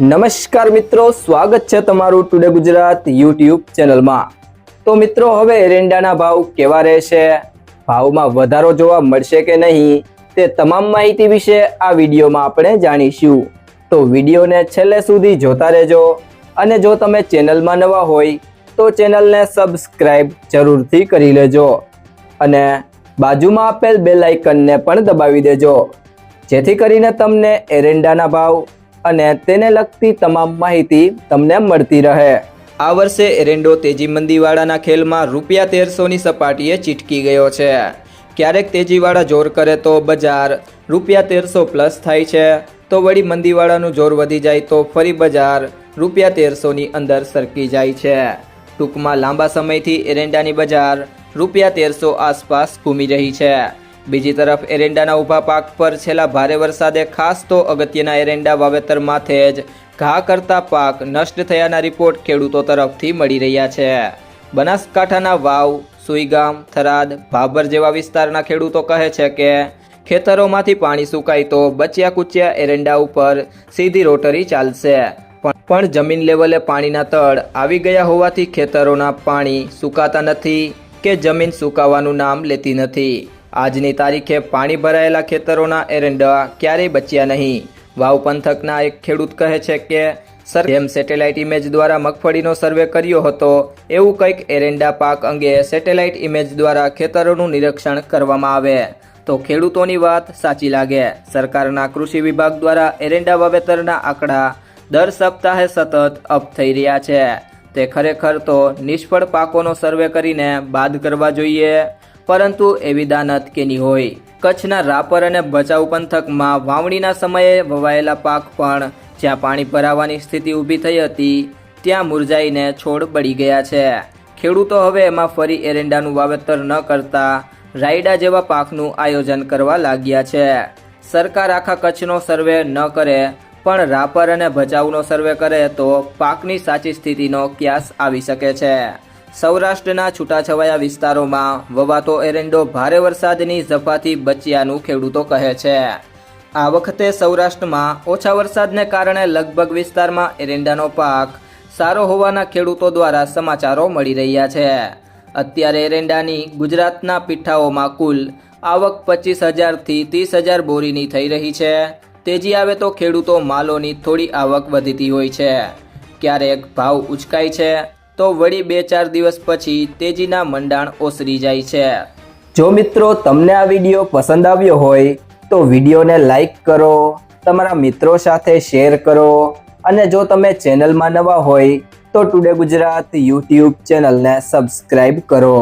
નમસ્કાર મિત્રો, સ્વાગત છે તમારું ટુડે ગુજરાત યુટ્યુબ ચેનલમાં. તો મિત્રો, હવે એરંડાના ભાવ કેવા રહેશે? ભાવમાં વધારો જોવા મળશે કે નહીં? તે તમામ માહિતી વિશે આ વિડીયોમાં આપણે જાણીશું. તો વિડીયોને છેલ્લે સુધી જોતા રહેજો. અને જો તમે ચેનલમાં નવા હોય, તો ચેનલને સબસ્ક્રાઈબ જરૂરથી કરી લેજો. અને બાજુમાં આપેલ બેલાઇકનને પણ દબાવી દેજો. જેથી કરીને તમને એરંડાના ભાવ અને તેને લગતી તમામ માહિતી તમને મળતી રહે. આ વર્ષે એરેન્ડો તેજી મંદીવાળાના ખેલમાં રૂપિયા તેરસોની સપાટીએ ચીટકી ગયો છે. ક્યારેક તેજીવાળા જોર કરે તો બજાર રૂપિયા તેરસો પ્લસ થાય છે. તો વળી મંદીવાળાનું જોર વધી જાય તો ફરી બજાર રૂપિયા તેરસોની અંદર સરકી જાય છે. ટૂંકમાં લાંબા સમયથી એરેન્ડાની બજાર રૂપિયા તેરસો આસપાસ ઘૂમી રહી છે. બીજી તરફ એરંડાના ઊભા પાક પર છેલ્લા ભારે વરસાદે ખાસ તો અગત્યના એરંડા વાવેતર માથે જ ઘા કરતા પાક નષ્ટ થયાના રિપોર્ટ ખેડૂતો તરફથી મળી રહ્યા છે. બનાસકાંઠાના વાવ, સુઈગામ, થરાદ, ભાભર જેવા વિસ્તારના ખેડૂતો કહે છે કે ખેતરોમાંથી પાણી સુકાય તો બચ્યા કૂચ્યા એરંડા ઉપર સીધી રોટરી ચાલશે. પણ જમીન લેવલે પાણીના તળ આવી ગયા હોવાથી ખેતરોના પાણી સુકાતા નથી કે જમીન સુકાવાનું નામ લેતી નથી. આજની તારીખે પાણી ભરાયેલા ખેતરોના એરંડા ક્યારેય બચ્યા નહીં. વાવ પંથકના એક ખેડૂત કહે છે કે, સર, જેમ સેટેલાઇટ ઇમેજ દ્વારા મગફળીનો સર્વે કર્યો હતો, એવું કંઈક એરંડા પાક અંગે સેટેલાઇટ ઇમેજ દ્વારા ખેતરોનું નિરીક્ષણ કરવામાં આવે. તો ખેડૂતોની વાત સાચી લાગે. સરકારના કૃષિ વિભાગ દ્વારા એરંડા વાવેતરના આંકડા દર સપ્તાહે સતત અપ થઈ રહ્યા છે. તે ખરેખર તો નિષ્ફળ પાકોનો સર્વે કરીને બાદ કરવા જોઈએ. પરંતુ એવી દાનત કેની હોય. કચ્છના રાપર અને ભચાઉ પંથકમાં વાવણીના સમયે વવાયેલા પાક પણ જ્યાં પાણી ભરાવાની સ્થિતિ ઊભી થઈ હતી, ત્યાં મુરઝાઈને છોડ બળી ગયા છે. ખેડૂતો હવે એમાં ફરી એરંડાનું વાવેતર ન કરતા રાયડા જેવા પાકનું આયોજન કરવા લાગ્યા છે. સરકાર આખા કચ્છનો સર્વે ન કરે, પણ રાપર અને ભચાઉનો સર્વે કરે તો પાકની સાચી સ્થિતિનો ક્યાસ આવી શકે છે. સૌરાષ્ટ્રના છૂટાછવાયા વિસ્તારોમાં વવાતો એરંડો ભારે વરસાદની ઝપાથી બચ્યાનું ખેડૂતો કહે છે. આ વખતે સૌરાષ્ટ્રમાં ઓછા વરસાદને કારણે લગભગ વિસ્તારમાં એરંડાનો પાક સારો હોવાના ખેડૂતો દ્વારા સમાચારો મળી રહ્યા છે. અત્યારે એરંડાની ગુજરાતના પીઠાઓમાં કુલ આવક પચીસ હજારથી ત્રીસ હજાર બોરીની થઈ રહી છે. તેજી આવે તો ખેડૂતો માલોની થોડી આવક વધતી હોય છે. ક્યારેક ભાવ ઉચકાય છે તો વળી બે ચાર દિવસ પછી તેજીના મંડાણ ઓસરી જાય છે. જો મિત્રો તમને આ વીડિયો પસંદ આવ્યો હોય, તો વિડીયોને લાઈક કરો, તમારા મિત્રો સાથે શેર કરો અને જો તમે ચેનલમાં નવા હોય, તો ટુડે ગુજરાત યુટ્યુબ ચેનલને સબસ્ક્રાઈબ કરો.